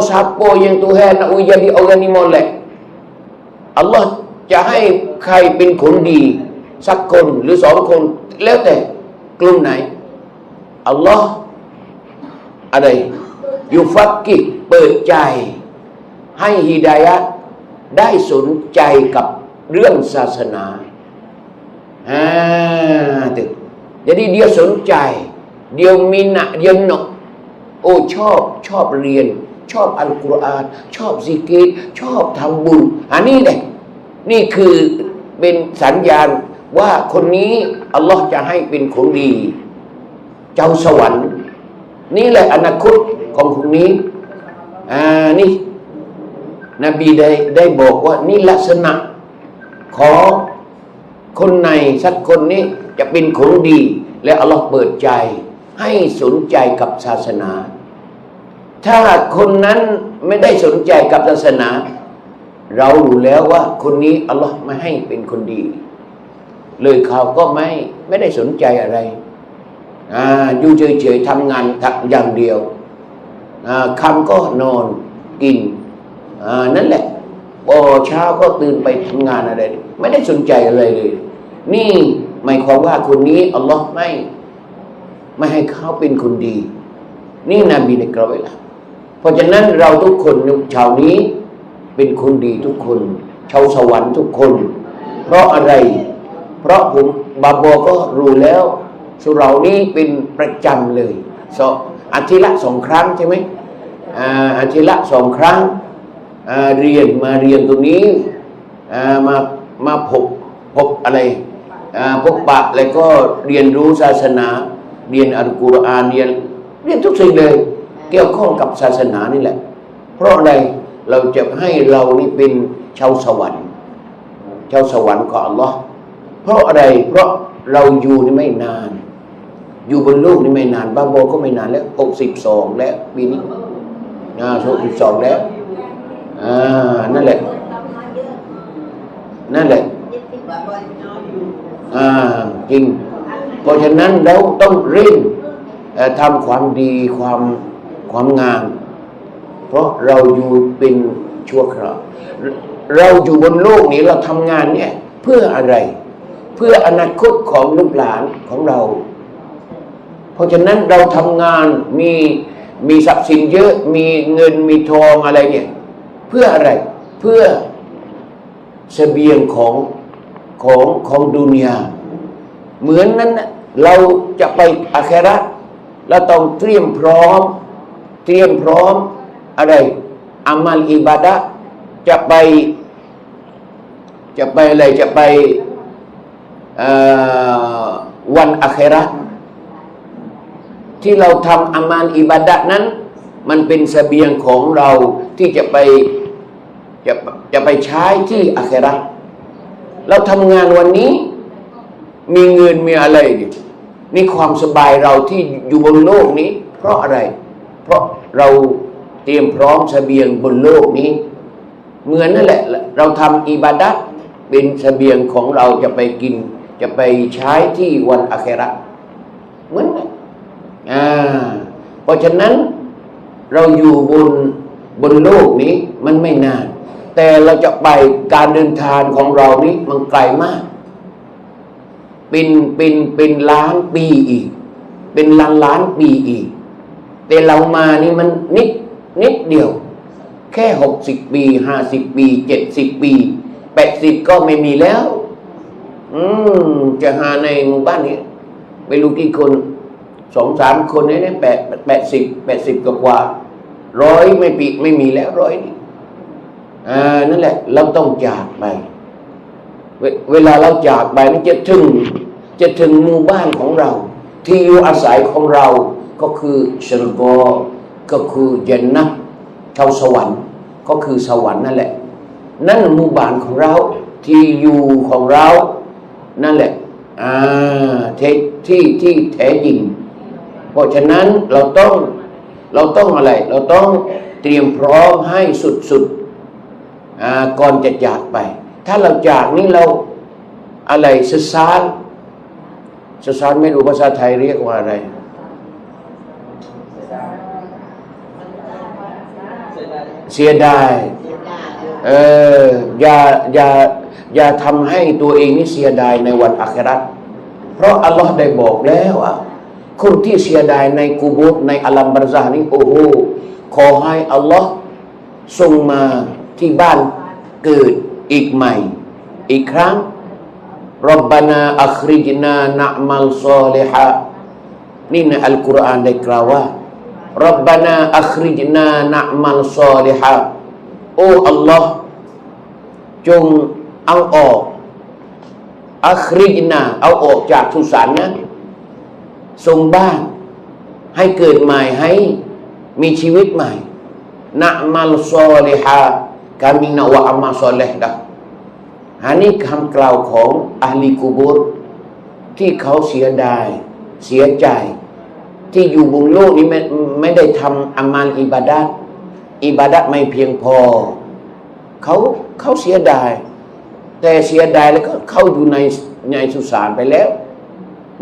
siapa yang Tuhan nak uji jadi orang ni molek Allah จะให้ใครเป็นคนดี สักคนหรือสองคน แล้วแต่กลุ่มไหน อัลลอฮ์อะไรยูฟักกิเปิดใจ ให้ฮิดายะได้สนใจกับเรื่องศาสนาอ่าตึก jadi dia สนใจ dia minat dia nak โอ้ชอบชอบเรียน ชอบอัลกุรอานชอบซิกรชอบทำบุญ อันนี้แหละนี่คือเป็นสัญญาณว่าคนนี้อัลลอฮ์จะให้เป็นคนดี เจ้าสวรรค์ นี่แหละอนาคตของคนนี้อ่านี่นบีได้ได้บอกว่านี่ลักษณะของคนในสักคนนี้จะเป็นคนดี และอัลลอฮ์เปิดใจ ให้สนใจกับศาสนา ถ้าคนนั้นไม่ได้สนใจกับศาสนา เรารู้แล้วว่าคนนี้อัลลอฮ์ไม่ให้เป็นคนดี เลยเขาก็ไม่ไม่ได้สนใจอะไรอ่าอยู่เฉยๆทำงานทักอย่างเดียวอ่าคำก็นอนกินอ่านั่นแหละพอเช้าก็ตื่นไปทำงานอะไร ไม่ได้สนใจอะไรเลย นี่หมายความว่าคนนี้อัลลอฮ์ไม่ ไม่ให้เขาเป็นคนดี นี่นบีในกรอบเวลา เพราะฉะนั้นเราทุกคนชาวนี้เป็นคนดีทุกคน ชาวสวรรค์ทุกคน เพราะอะไร เพราะผมบาโบก็รู้แล้วสุเรานี้เป็นประจำเลยสออาทิตย์ละสองครั้งใช่ไหมอาทิตย์ละสองครั้งเรียนมาเรียนตรงนี้มามาพบพบอะไรพบปะแล้วก็เรียนรู้ศาสนา เรียนอัลกุรอานเรียนเรียนทุกสิ่งเลย เกี่ยวข้องกับศาสนานี่แหละ เพราะอะไรเราจะให้เรานี่เป็นชาวสวรรค์ชาวสวรรค์ของอัลลอฮ์เพราะอะไรเพราะเราอยู่นี่ไม่นาน อยู่บนโลกนี่ไม่นานบ้าโบก็ไม่นานแล้วหกสิบสองแล้วปีนี้อ่าหกสิบสองแล้วอ่านั่นแหละนั่นแหละอ่าจริง เพราะฉะนั้นเราต้องเร่งทำความดีความ ความงาม เพราะเราอยู่เป็นชั่วคราวเราอยู่บนโลกนี้เราทำงานเนี่ยเพื่ออะไร เพื่ออนาคตของลูกหลานของเรา เพราะฉะนั้นเราทำงานมีมีทรัพย์สินเยอะมีเงินมีทองอะไรเนี่ยเพื่ออะไรเพื่อเสบียงของของของดุนยาเหมือนนั้นนะเราจะไปอาคราเราต้องเตรียมพร้อม เตรียมพร้อมอะไรอามัลอิบาดะจะไป จะไปอะไรจะไปวันอาคราที่เราทำอามัลอิบาดะนั้น มันเป็นเสบียงของเราที่จะไปจะจะไปใช้ที่อาคราเราทำงานวันนี้มีเงินมีอะไรนี่ความสบายเราที่อยู่บนโลกนี้ เพราะอะไร เราเตรียมพร้อมเสบียงบนโลกนี้ เหมือนนั่นแหละ เราทำอิบาดัตเป็นเสบียงของเราจะไปกิน จะไปใช้ที่วันอาคราเหมือนกันอ่าเพราะฉะนั้นเราอยู่บนบนโลกนี้มันไม่นาน แต่เราจะไปการเดินทางของเรานี้มันไกลมาก เป็นเป็นเป็นล้านปีอีก เป็นล้านล้านปีอีก แต่เรามานี่มันนิดนิดเดียว แค่หกสิบปีห้าสิบปีเจ็ดสิบปีแปดสิบก็ไม่มีแล้ว อืมจะหาในหมู่บ้านนี้ไม่รู้กี่คนสองสามคนนี่แปดแปดสิบแปดสิบกว่าร้อยไม่ปีไม่มีแล้วร้อยนี่อ่านั่นแหละ เราต้องจากไปเวเวลาเราจากไปนี่จะถึง จะถึงหมู่บ้านของเรา ที่อยู่อาศัยของเรา ก็คือชรกอก็คือเย็นนะชาวสวรรค์ ก็คือสวรรค์นั่นแหละ นั่นหมู่บ้านของเราที่อยู่ของเรานั่นแหละอ่าเทที่ที่แท้จริง เพราะฉะนั้นเราต้องเราต้องอะไร เราต้องเตรียมพร้อมให้สุดๆอ่าก่อนจะจากไป ถ้าเราจากนี่เราอะไรสซานสซานไม่รู้ภาษาไทยเรียกว่าอะไร เสียดายเอออย่าอย่าอย่าทำให้ตัวเองนี่เสียดายในวันอาคราตเพราะอัลลอฮ์ได้บอกแล้วว่าคนที่เสียดายในกูโบตในอัลลัมบารซาฮ์นี่โอ้โหขอให้อัลลอฮ์ส่งมาที่บ้านเกิดอีกใหม่ อีกครั้งรับบานาอัคริจนานะมัลซอลิฮะนี่ในอัลกุรอานได้กล่าวว่า รับบานาอัคริจนานะมัลซอลิฮะโอ้อัลลอฮ์จงเอาออกอัคริจนาเอาออกจากทุสานนะทรงบ้านให้เกิดใหม่ให้มีชีวิตใหม่นะมัลซอลิฮะกามินาวะอามาซอเลห์ดะอันนี้คำกล่าวของอัลลีกูบุรที่เขาเสียดาย เสียใจ ที่อยู่บนโลกนี้ ไม่ได้ทำอามัลอิบาดัตอิบาดัตไม่เพียงพอ เขาเขาเสียดาย แต่เสียดายแล้วก็เข้าอยู่ในในสุสานไปแล้ว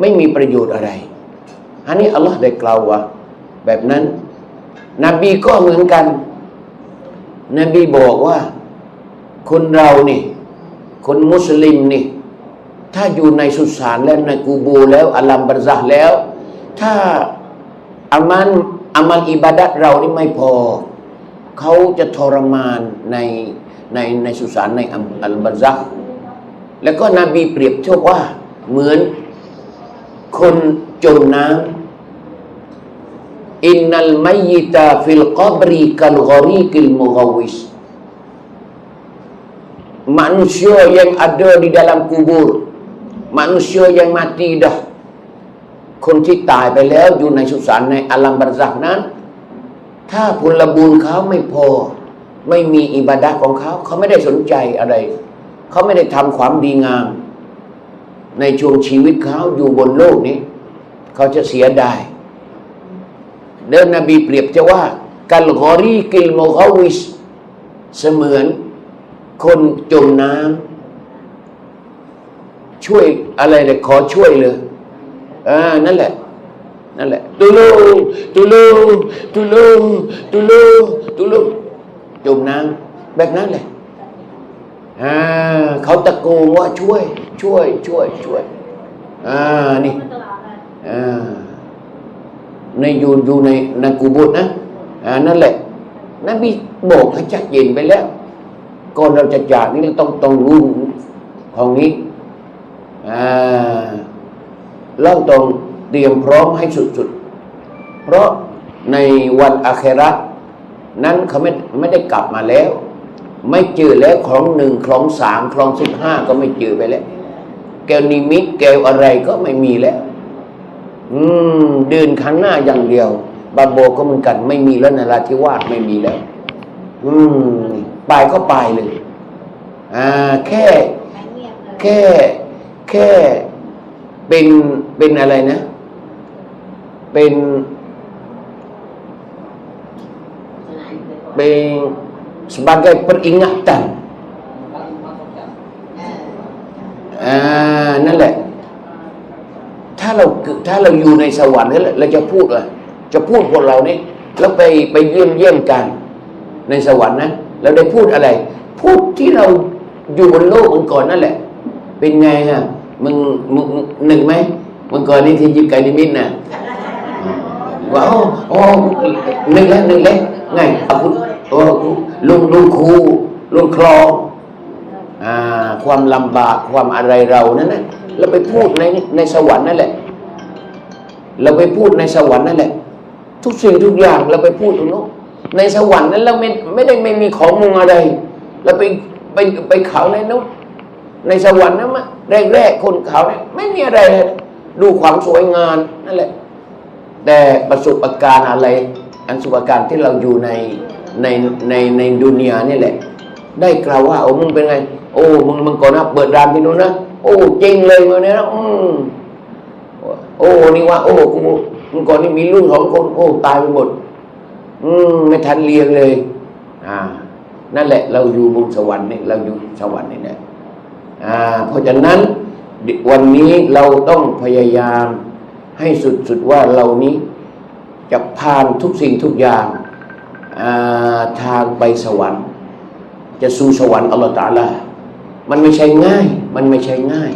ไม่มีประโยชน์อะไร อันนี้อัลลอฮ์ได้กล่าวว่า แบบนั้น นบีก็เหมือนกัน นบีบอกว่า คนเรานี่ คนมุสลิมนี่ ถ้าอยู่ในสุสานแล้วในกูโบแล้วอัลลัมบรซะห์แล้ว ถ้าอามัน อามันอิบาดัตเรานี่ไม่พอ เขาจะทรมานในในในสุสานในอัลบารซักแล้วก็นบีเปรียบเทียบว่าเหมือนคนจมน้ำอินนัลมัยตาฟิลกับรีกัลกอรีกิลมุกวิส manusia yang ada di dalam kubur manusia yang mati dah คนที่ตายไปแล้วอยู่ในสุสานในอัลัมบารซักนั้น ถ้าผลบุญเขาไม่พอ ไม่มีอิบาดะของเขา เขาไม่ได้สนใจอะไร เขาไม่ได้ทำความดีงาม ในช่วงชีวิตเขาอยู่บนโลกนี้ เขาจะเสียดายเดินนบีเปรียบจะว่ากัลกอรีกิลโมกาวิสเสมือนคนจมน้ำช่วยอะไรเลยขอช่วยเลย อ่านั่นแหละ นั่นแหละตูลูตูลูตูลูตูลูตูลูจมน้ำแบบนั้นแหละอ่าเขาตะโกนว่าช่วย ช่วย ช่วย ช่วยอ่านี่อ่าในอยู่อยู่ในในกูบุตรนะอ่านั่นแหละนั่นบีบอกให้ชัดเจนไปแล้วก่อนเราจะจากนี่เราต้องต้องรู้ของนี้อ่า เราต้องเตรียมพร้อมให้สุดๆ เพราะในวันอาครานั้นเขาไม่ไม่ได้กลับมาแล้ว ไม่เจอแล้วคลองหนึ่งคลองสามคลองสิบห้าก็ไม่เจอไปแล้ว แก้วนิมิตแก้วอะไรก็ไม่มีแล้ว อืมเดินข้างหน้าอย่างเดียว บาโบก็เหมือนกัน ไม่มีแล้วนราธิวาสไม่มีแล้ว อืมไปก็ไปเลย อ่า แค่ แค่แค่ เป็นเป็นอะไรนะ เป็นเป็น sebagai peringatan อ่านั่นแหละ ถ้าเราถ้าเราอยู่ในสวรรค์แล้วเราจะพูดอะไรจะพูดพวกเรานี่แล้วไปไปเยี่ยมเยี่ยมกันในสวรรค์นะเราได้พูดอะไร พูดที่เราอยู่บนโลกมันก่อนนั่นแหละ เป็นไงฮะ มึงมึงหนึ่งไหมมึงก่อนนี่ที่ยิบไก่นิมิตน่ะว่าโอ้โอ้หนึ่งแล้วหนึ่งแล้วไงเอาคุณโอ้ลุงลุงครูลุงคลองอ่าความลำบากความอะไรเรานั่นนะเราไปพูดในในสวรรค์นั่นแหละ เราไปพูดในสวรรค์นั่นแหละ ทุกสิ่งทุกอย่างเราไปพูดตรงโน้นในสวรรค์นั้นเราไม่ไม่ได้ไม่มีของมุงอะไร เราไปไปไปเขาในนู้น ในสวรรค์นั้นมาแรกๆคนเขาเนี่ยไม่มีอะไรเลยดูความสวยงามนั่นแหละ แต่ประสบการณ์อะไร อันสุปการณ์ที่เราอยู่ในในในในดุนยานี่แหละ ได้กล่าวว่าโอ้มึงเป็นไง โอ้มึงมึงก่อนนะเปิดร้านที่นู้นนะโอ้จริงเลยมึงเนี่ยนะอืมโอ้นี่ว่า โอ้กูมึงก่อนนี่มีลูกสองคนโอ้ตายไปหมด อืมไม่ทันเลี้ยงเลย อ่า นั่นแหละ เราอยู่บนสวรรค์นี่เราอยู่สวรรค์นี่แหละ เพราะฉะนั้นวันนี้เราต้องพยายามให้สุดๆว่าเรานี้จะผ่านทุกสิ่งทุกอย่างาทางไปสวรรค์ จะสู่สวรรค์อัลลอฮฺตะอาลามันไม่ใช่ง่าย มันไม่ใช่ง่าย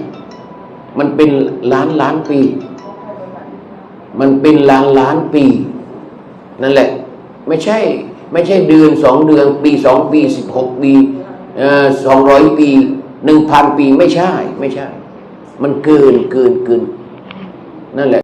มันเป็นล้านล้านปี มันเป็นล้านล้านปี นั่นแหละ ไม่ใช่ ไม่ใช่เดือนสองเดือน ปีสองปีสิบหกปีสองร้อยปี หนึ่งพันปีไม่ใช่ไม่ใช่ มันเกินเกินเกินนั่นแหละ